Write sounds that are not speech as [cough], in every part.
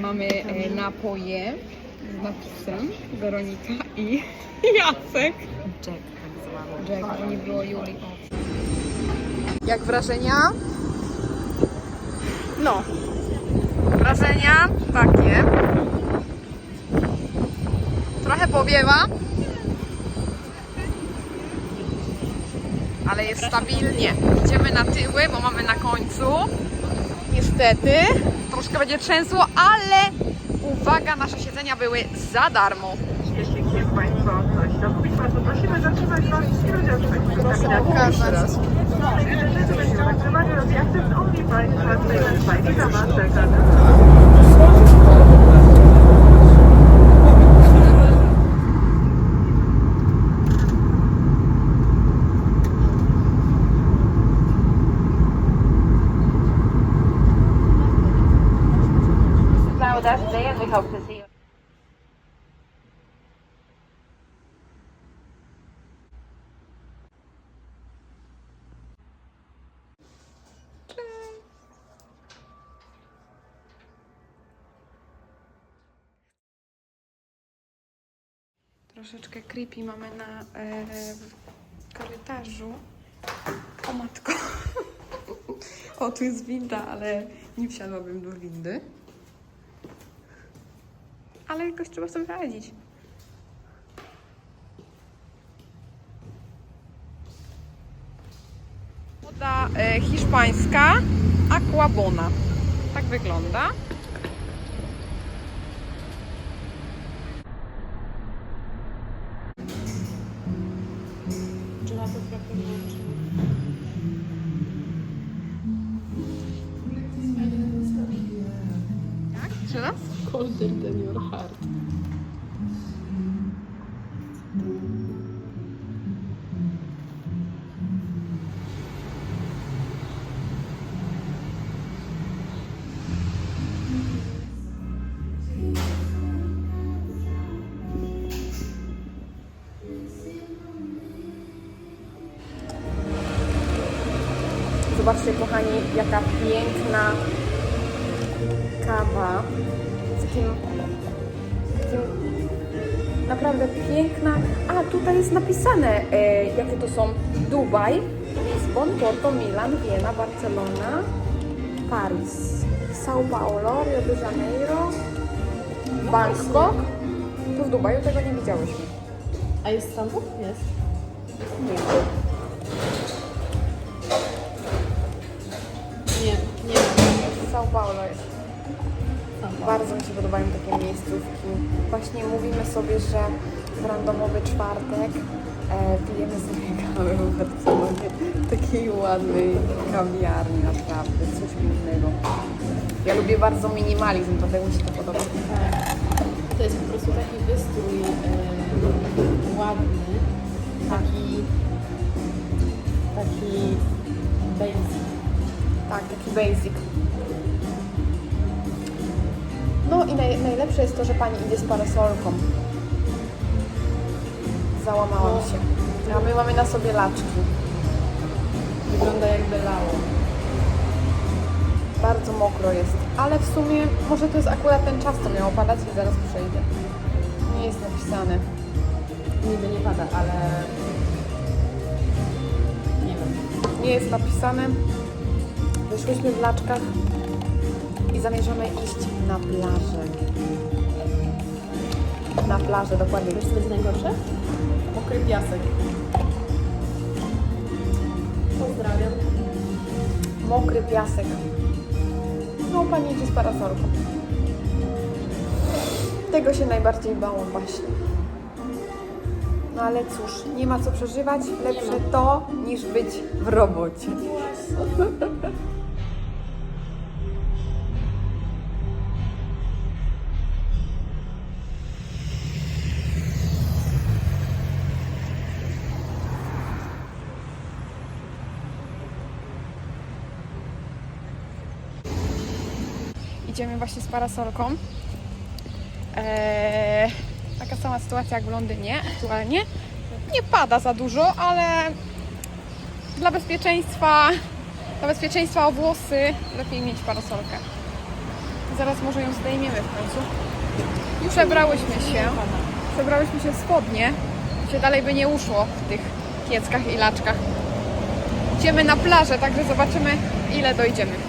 Mamy e, napoje z napisem Weronika i [laughs] Jacek. Jack, tak zwany. Jack, bo nie było Juli. Jak wrażenia? No. Wrażenia takie. Trochę powiewa. Ale jest stabilnie. Idziemy na tyły, bo mamy na końcu. Niestety. Troszkę będzie trzęsło, ale uwaga, nasze siedzenia były za darmo. Jeśli chce Państwo coś dokupić, bardzo prosimy zatrzymać Was i rozwiązać Proszę pokazać. Że to będzie zatrzymanie rozjazdy z Only Price Translated by Us today, and we hope to see you. Troszeczkę creepy mamy na e, korytarzu. O matko. [laughs] O, tu jest winda, ale nie wsiadłabym do windy. Ale jakoś trzeba sobie radzić. Woda e, hiszpańska Aquabona. Tak wygląda. Colder than your heart. Zobaczcie, kochani, jaka piękna kawa. Z takim, takim naprawdę piękna. A, tutaj jest napisane, e, jakie to są Dubaj, Lizbon, Porto, Milan, Wiena, Barcelona, Paris, São Paulo, Rio de Janeiro, Bangkok. Tu w Dubaju tego nie widziałyśmy. A jest Stambuł? Jest. Nie. Nie, nie. São Paulo jest. Bardzo mi się podobają takie miejscówki. Właśnie mówimy sobie, że w randomowy czwartek e, pijemy sobie kawę w Barcelonie. Takiej ładnej kawiarni, naprawdę, coś pięknego. Ja lubię bardzo minimalizm, dlatego mi się to podoba. To jest po prostu taki wystrój e, ładny, taki, taki basic. Tak, taki basic. No i naj, najlepsze jest to, że pani idzie z parasolką. Załamałam No. się. A my mamy na sobie laczki. Wygląda jakby lało. Bardzo mokro jest, ale w sumie może to jest akurat ten czas, co miało padać i zaraz przejdzie. Nie jest napisane. Niby nie pada, ale nie wiem. Nie jest napisane. Wyszłyśmy w laczkach i zamierzamy iść na plażę. Na plażę, dokładnie. Wiesz co będzie najgorsze? Mokry piasek. Pozdrawiam. Mokry piasek. No, pani idzie z parasolką. Tego się najbardziej bałam właśnie. No ale cóż, nie ma co przeżywać. Lepsze to, niż być w robocie. [laughs] Idziemy właśnie z parasolką. Eee, taka sama sytuacja jak w Londynie aktualnie. Nie pada za dużo, ale dla bezpieczeństwa, dla bezpieczeństwa o włosy lepiej mieć parasolkę. zaraz może ją zdejmiemy w końcu. Przebrałyśmy się. Przebrałyśmy się w spodnie. Się dalej by nie uszło w tych kieckach i laczkach. Idziemy na plażę, także zobaczymy ile dojdziemy.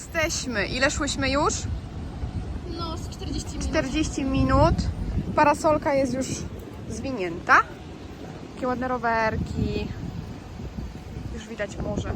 Jesteśmy. Ile szłyśmy już? No, z 40 minut. 40 minut. Parasolka jest już zwinięta. Takie ładne rowerki. Już widać morze.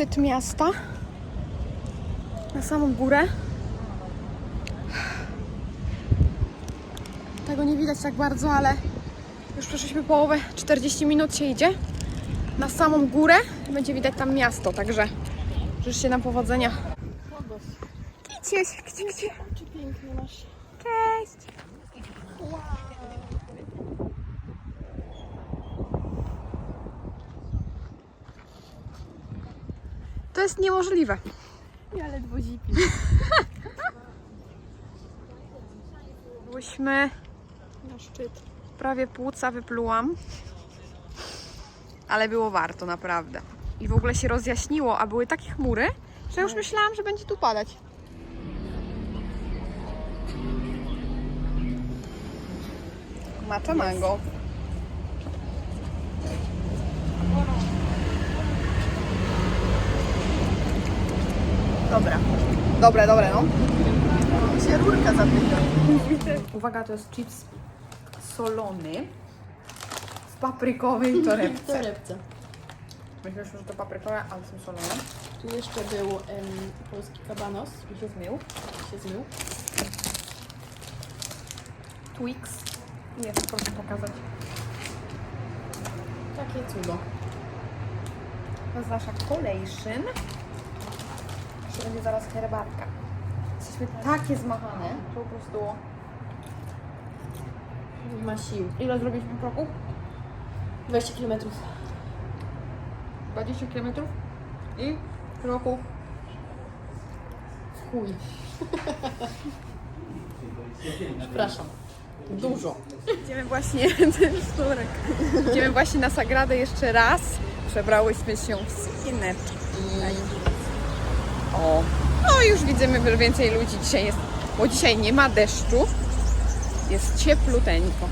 Szczyt miasta, na samą górę. Tego nie widać tak bardzo, ale już przeszliśmy połowę, 40 minut się idzie. Na samą górę. Będzie widać tam miasto, także życzcie nam powodzenia. Gdzie, gdzie, gdzie? Czy pięknie To jest niemożliwe. Ja ledwo zipi. [laughs] Byłyśmy Na szczyt. prawie płuca wyplułam. Ale było warto, naprawdę. I w ogóle się rozjaśniło, a były takie chmury, że już myślałam, że będzie tu padać. Macza mango. Dobra. Dobre, dobre, no. Się rurka zapyta. Uwaga, to jest chips solony w paprykowej [laughs] torebce. Torebce. Myślę, że to paprykowe, ale są solone. Tu jeszcze był em, polski kabanos. I się zmył. Się zmył. Twix. Jest, proszę pokazać. Takie cudo. To jest nasza collation. Będzie zaraz herbatka. Jesteśmy takie zmachane, że po prostu... Nie ma sił. Ile zrobiliśmy kroków? 20 km. 20 km i kroków. Chuj. [laughs] Przepraszam. Dużo. Idziemy właśnie, [laughs] ten wtorek. Idziemy właśnie na Sagradę jeszcze raz. Przebrałyśmy się w sukieneczki. O, no już widzimy, więcej ludzi dzisiaj jest, bo dzisiaj nie ma deszczu. Jest ciepluteńko.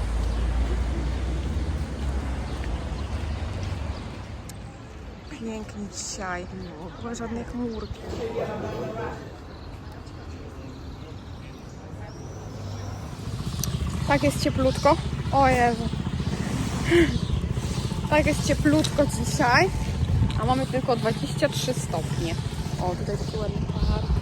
Pięknie dzisiaj. W ogóle żadnej chmurki. Tak jest cieplutko. O Jezu. Tak jest cieplutko dzisiaj. A mamy tylko 23 stopnie. O, tutaj taki ładny park.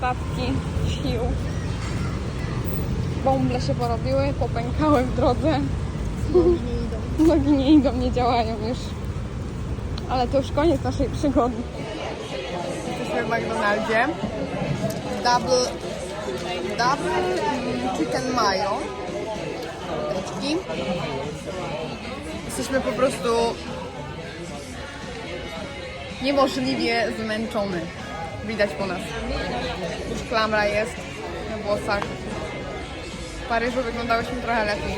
Ostatki sił. Bąble się porobiły, popękały w drodze. Nogi nie idą, nie działają już. Ale to już koniec naszej przygody. Jesteśmy w McDonaldzie. Double, double mm, chicken mayo. Teczki. Jesteśmy po prostu niemożliwie zmęczony. Widać po nas. Już klamra jest na włosach. W Paryżu wyglądałyśmy trochę lepiej.